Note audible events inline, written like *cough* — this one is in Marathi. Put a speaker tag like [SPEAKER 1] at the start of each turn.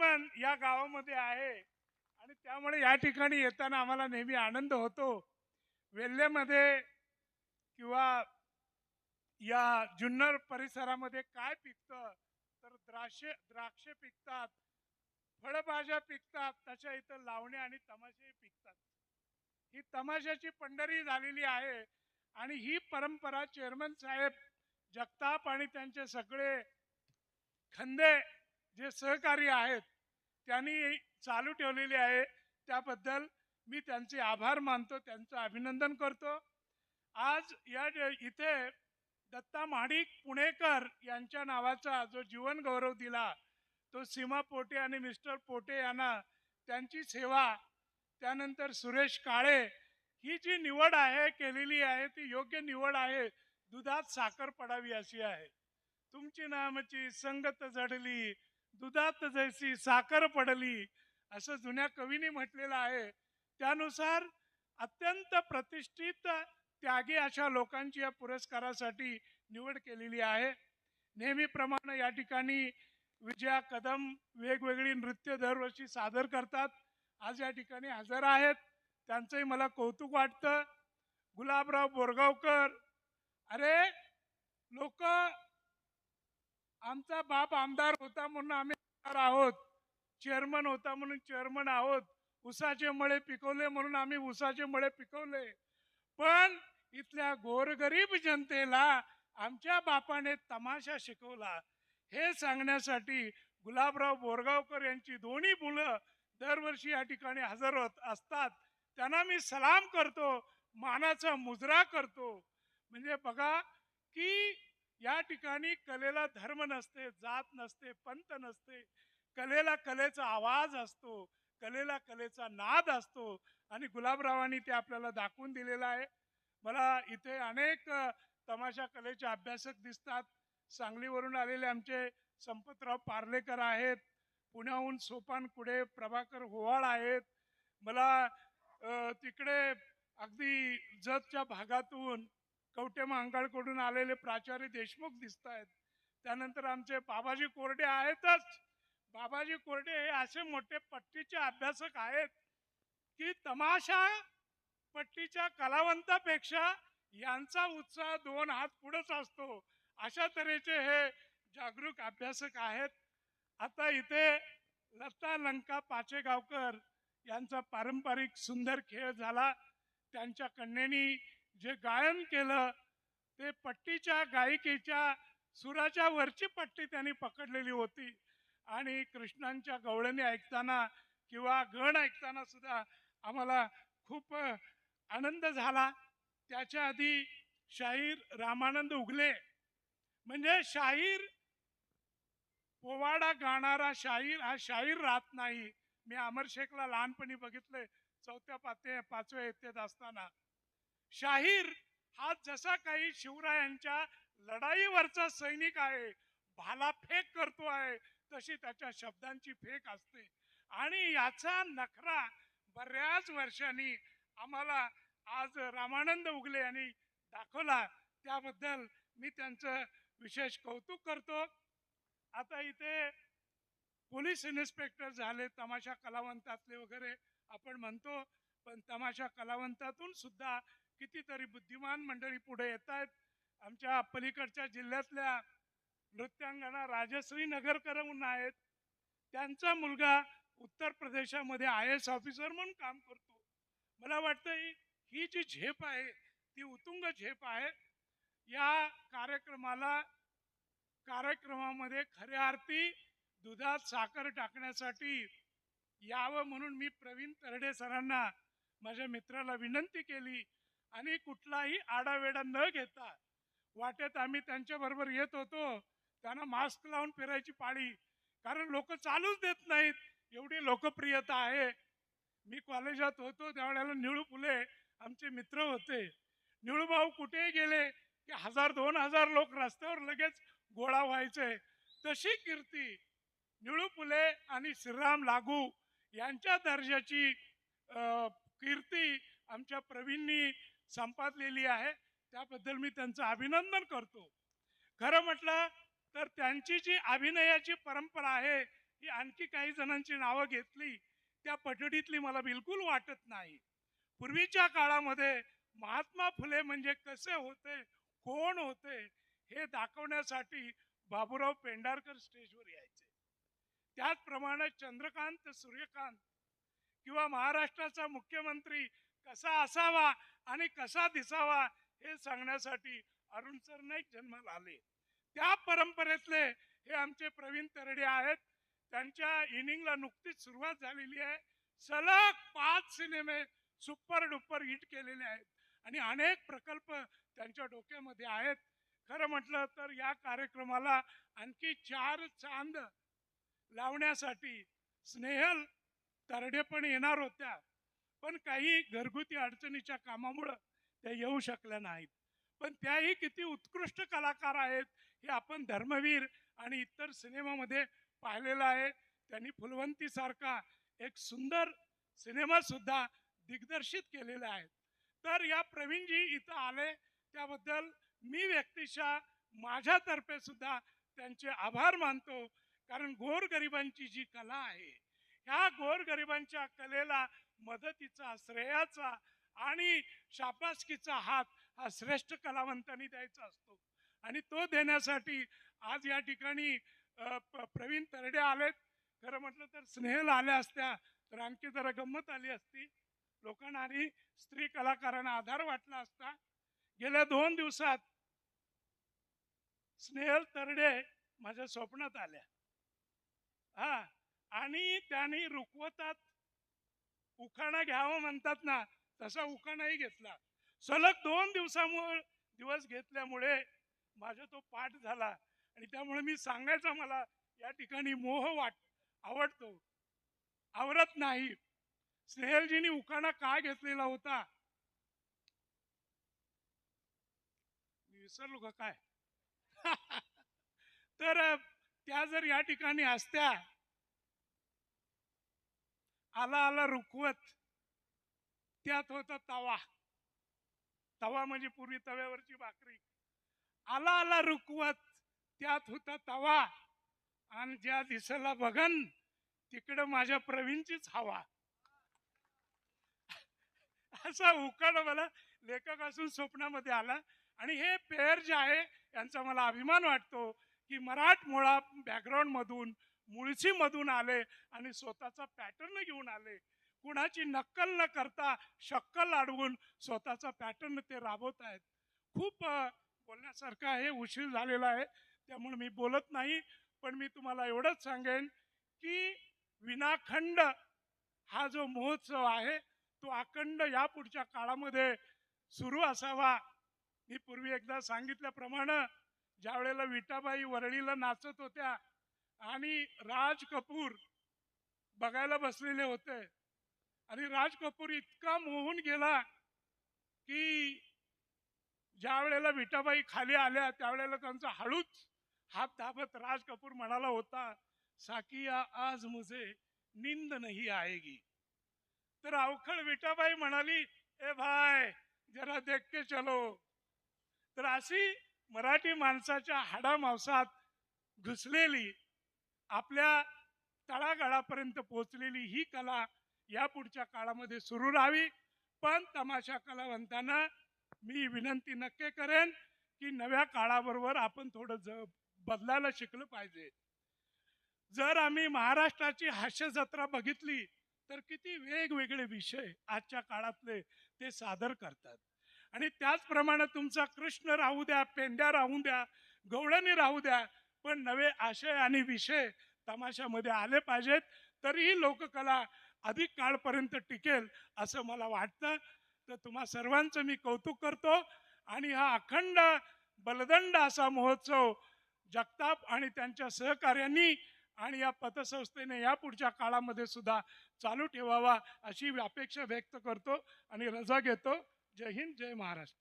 [SPEAKER 1] चेअरमन या गावामध्ये आहे. आणि त्यामुळे या ठिकाणी येताना आम्हाला नेहमी आनंद होतो. वेल्हेमध्ये किंवा या जुन्नर परिसरामध्ये काय पिकतं? तर द्राक्षे द्राक्षे पिकतात फळभाज्या पिकतात तशा इथं लावणे आणि तमाशे पिकतात. ही तमाशाची पंढरी झालेली आहे. आणि ही परंपरा चेअरमन साहेब जगताप आणि त्यांचे सगळे खंदे जे सहकारी आहेत त्यांनी चालू ठेवलेली आहे. त्याबद्दल मी त्यांचे आभार मानतो त्यांचं अभिनंदन करतो. आज या इथे दत्ता महाडिक पुणेकर यांच्या नावाचा जो जीवन गौरव दिला तो सीमा पोटे आणि मिस्टर पोटे यांना त्यांची सेवा त्यानंतर सुरेश काळे ही जी निवड आहे केलेली आहे ती योग्य निवड आहे. दुधात साखर पडावी अशी आहे. तुमची नामची संगत जडली दुधात जैसी साखर पडली असं जुन्या कवीने म्हटलेलं आहे. त्यानुसार अत्यंत प्रतिष्ठित त्यागी अशा लोकांची या पुरस्कारासाठी निवड केलेली आहे. नेहमीप्रमाणे या ठिकाणी विजया कदम वेगवेगळी नृत्य दरवर्षी सादर करतात. आज या ठिकाणी हजर आहेत. त्यांचंही मला कौतुक वाटतं. गुलाबराव बोरगावकर. अरे लोक आमचा बाप आमदार होता म्हणून आम्ही आमदार आहोत. चेअरमन होता म्हणून चेअरमन आहोत. उसाचे मळे पिकवले म्हणून आम्ही उसाचे मळे पिकवले. पण इथल्या गोरगरीब जनतेला आमच्या बापाने तमाशा शिकवला. हे सांगण्यासाठी गुलाबराव बोरगावकर यांची दोन्ही मुलं दरवर्षी या ठिकाणी हजर होत असतात. त्यांना मी सलाम करतो मानाचा मुजरा करतो. म्हणजे बघा की या ठिकाणी कलेला धर्म नसते जात नसते पंत नसते. कलेला कलेचा आवाज असतो कलेला कलेचा नाद असतो आणि गुलाबरावांनी ते आपल्याला दाखवून दिलेलं आहे. मला इथे अनेक तमाशा कलेचे अभ्यासक दिसतात. सांगलीवरून आलेले आमचे संपतराव पार्लेकर आहेत. पुण्याहून सोपान कुडे प्रभाकर होवाळ आहेत. मला तिकडे अगदी जतच्या भागातून कवटे महांकाळकडून आलेले प्राचार्य देशमुख दिसत आहेत त्यानंतर आमचे बाबाजी कोरडे आहेतच. बाबाजी कोरडे हे असे मोठे पट्टीचे अभ्यासक आहेत की तमाशा पट्टीच्या कलावंतापेक्षा यांचा उत्साह दोन हात पुढेच असतो. अशा तऱ्हेचे हे जागरूक अभ्यासक आहेत. आता इथे लता लंका पाचेगावकर यांचा पारंपरिक सुंदर खेळ झाला. त्यांच्या कन्येनी जे गायन केलं ते पट्टीच्या गायिकेच्या सुराच्या वरची पट्टी त्यांनी पकडलेली होती. आणि कृष्णांच्या गवळणी ऐकताना किंवा गण ऐकताना सुद्धा आम्हाला खूप आनंद झाला. त्याच्या आधी शाहीर रामानंद उगले. म्हणजे शाहीर पोवाडा गाणारा शाहीर हा शाहीर राहत नाही. मी अमर शेखला लहानपणी बघितले चौथ्या पाते पाचव्या येतेत असताना. शाहीर हा जसा काही शिवरायांच्या लढाईवरचा सैनिक आहे भाला फेक करतो आहे तशी त्याच्या शब्दांची फेक असते. आणि याचा नखरा बऱ्याच वर्षांनी आम्हाला आज रामानंद उगले यांनी दाखवला. त्याबद्दल मी त्यांचं विशेष कौतुक करतो. आता इथे पोलीस इन्स्पेक्टर झाले तमाशा कलावंतातले वगैरे आपण म्हणतो पण तमाशा कलावंतातून सुद्धा कितीतरी बुद्धिमान मंडळी पुढे येत आहेत आमच्या पलीकडच्या जिल्ह्यातल्या नृत्यांगना राजश्री नगरकरहून आहेत. त्यांचा मुलगा उत्तर प्रदेशामध्ये आय एस ऑफिसर म्हणून काम करतो. मला वाटतं ही जी झेप आहे ती उतुंग झेप आहे. या कार्यक्रमाला कार्यक्रमामध्ये खऱ्या अर्थी दुधात साखर टाकण्यासाठी यावं म्हणून मी प्रवीण तरडे सरांना माझ्या मित्राला विनंती केली. आणि कुठलाही आडावेडा न घेता वाटेत आम्ही त्यांच्या बरोबर येत होतो. त्यांना मास्क लावून फिरायची पाळी. कारण लोक चालूच देत नाहीत. एवढी लोकप्रियता आहे. मी कॉलेजात होतो. त्यावेळेला निळू फुले आमचे मित्र होते. निळूभाऊ कुठेही गेले की हजार दोन हजार लोक रस्त्यावर लगेच गोळा व्हायचे. तशी कीर्ती निळू फुले आणि श्रीराम लागू यांच्या दर्जाची कीर्ती आमच्या प्रवीणनी संपादलेली आहे. त्याबद्दल मी त्यांचं अभिनंदन करतो. खरं म्हटलं तर त्यांची जी अभिनयाची परंपरा आहे ही आणखी काही जणांची नावं घेतली त्या पठडीतली मला बिलकुल वाटत नाही. पूर्वीच्या काळामध्ये महात्मा फुले म्हणजे कसे होते कोण होते हे दाखवण्यासाठी बाबूराव पेंढारकर स्टेजवर यायचे. त्याचप्रमाणे चंद्रकांत सूर्यकांत किंवा महाराष्ट्राचा मुख्यमंत्री कसा असावा आणि कसा दिसावा हे सांगण्यासाठी अरुण सरनाईक जन्माला आले. त्या परंपरेतले हे आमचे प्रवीण तरडे आहेत. त्यांच्या इनिंगला नुकतीच सुरुवात झालेली आहे. सलग पाच सिनेमे सुपर डुपर हिट केलेले आहेत. आणि अनेक प्रकल्प त्यांच्या डोक्यामध्ये आहेत. खरं म्हटलं तर या कार्यक्रमाला आणखी चार चांद लावण्यासाठी स्नेहल तरडे पण येणार होत्या. पण काही घरगुती अडचणीच्या कामामुळं त्या येऊ शकल्या नाहीत. पण त्याही किती उत्कृष्ट कलाकार आहेत हे आपण धर्मवीर आणि इतर सिनेमामध्ये पाहिलेलं आहे. त्यांनी फुलवंतीसारखा एक सुंदर सिनेमासुद्धा दिग्दर्शित केलेला आहे. तर या प्रवीणजी इथं आले त्याबद्दल मी व्यक्तिशः माझ्यातर्फे सुद्धा त्यांचे आभार मानतो. कारण गोरगरिबांची जी कला आहे ह्या गोरगरिबांच्या कलेला मदतीचा श्रेयाचा आणि शाबासकीचा हात हा श्रेष्ठ कलावंतांनी द्यायचा असतो. आणि तो देण्यासाठी आज या ठिकाणी प्रवीण तरडे आलेत. खरं म्हटलं तर स्नेहल आल्या असत्या तर आणखी जरा गंमत आली असती. लोकांना आणि स्त्री कलाकारांना आधार वाटला असता. गेल्या दोन दिवसात स्नेहल तरडे माझ्या स्वप्नात आल्या. हा आणि त्यांनी रुखवतात उखाणा घ्यावा म्हणतात ना तसा उखाणाही घेतला. सलग दोन दिवसामुळे दिवस घेतल्यामुळे माझा तो पाठ झाला आणि त्यामुळे मी सांगायचा मला या ठिकाणी मोह वाट आवडतो. आवडत नाही. स्नेहलजीनी उखाणा का घेतलेला होता? मी विसरलो का काय? *laughs* तर त्या जर या ठिकाणी असत्या आला आला रुकवत. त्यात होता तवा. तवा म्हणजे पूर्वी तव्यावरची भाकरी. आला आला रुकवत. त्यात होता तवा. आणि ज्या दिसला बघन तिकडं माझ्या प्रवीणचीच हवा. असा उकाड मला लेखक असून स्वप्नामध्ये आला. आणि हे पेअर जे आहे यांचा मला अभिमान वाटतो की मराठमोळा बॅकग्राऊंडमधून मुळशीमधून मुळशी मधून आले आणि स्वतःचा पॅटर्न घेऊन आले. कुणाची नक्कल न करता शक्कल अडवून स्वतःचा पॅटर्न ते राबवत आहेत. खूप बोलण्यासारखं आहे उशीर झालेला आहे. त्यामुळे मी बोलत नाही पण मी तुम्हाला एवढंच सांगेन की विनाखंड हा जो महोत्सव आहे तो अखंड या पुढच्या काळामध्ये सुरू असावा. मी पूर्वी एकदा सांगितल्याप्रमाणे ज्या वेळेला विटाबाई वरळीला नाचत होत्या आणि राज कपूर बघायला बसलेले होते. आणि राज कपूर इतका मोहून गेला की ज्या वेळेला विटाबाई खाली आल्या त्यावेळेला त्यांचा हळूच हात दाबत राज कपूर म्हणाला होता साकिया आज मुझे निंद नहीं आएगी. तर अवखळ विटाबाई म्हणाली ए भाय जरा देख के चलो. तर अशी मराठी माणसाच्या हाडामांसात घुसलेली आपल्या तळागाळापर्यंत पोहोचलेली ही कला या पुढच्या काळामध्ये सुरू राहावी. पण तमाशा कलावंतांना मी विनंती नक्की करेन की नव्या काळाबरोबर आपण थोडं ज बदलायला शिकलं पाहिजे. जर आम्ही महाराष्ट्राची हास्य जत्रा बघितली तर किती वेगवेगळे विषय आजच्या काळातले ते सादर करतात. आणि त्याचप्रमाणे तुमचा कृष्ण राहू द्या पेंड्या राहू द्या गवळणी राहू द्या पण नवे आशय आणि विषय तमाशामध्ये आले पाहिजेत. तरीही लोककला अधिक काळपर्यंत टिकेल असं मला वाटतं. तर तुम्हा सर्वांचं मी कौतुक करतो आणि हा अखंड बलदंड असा महोत्सव जगताप आणि त्यांच्या सहकार्यांनी आणि या पतसंस्थेने या पुढच्या काळामध्ये सुद्धा चालू ठेवावा अशी अपेक्षा व्यक्त करतो आणि रजा घेतो. जय हिंद जय महाराष्ट्र.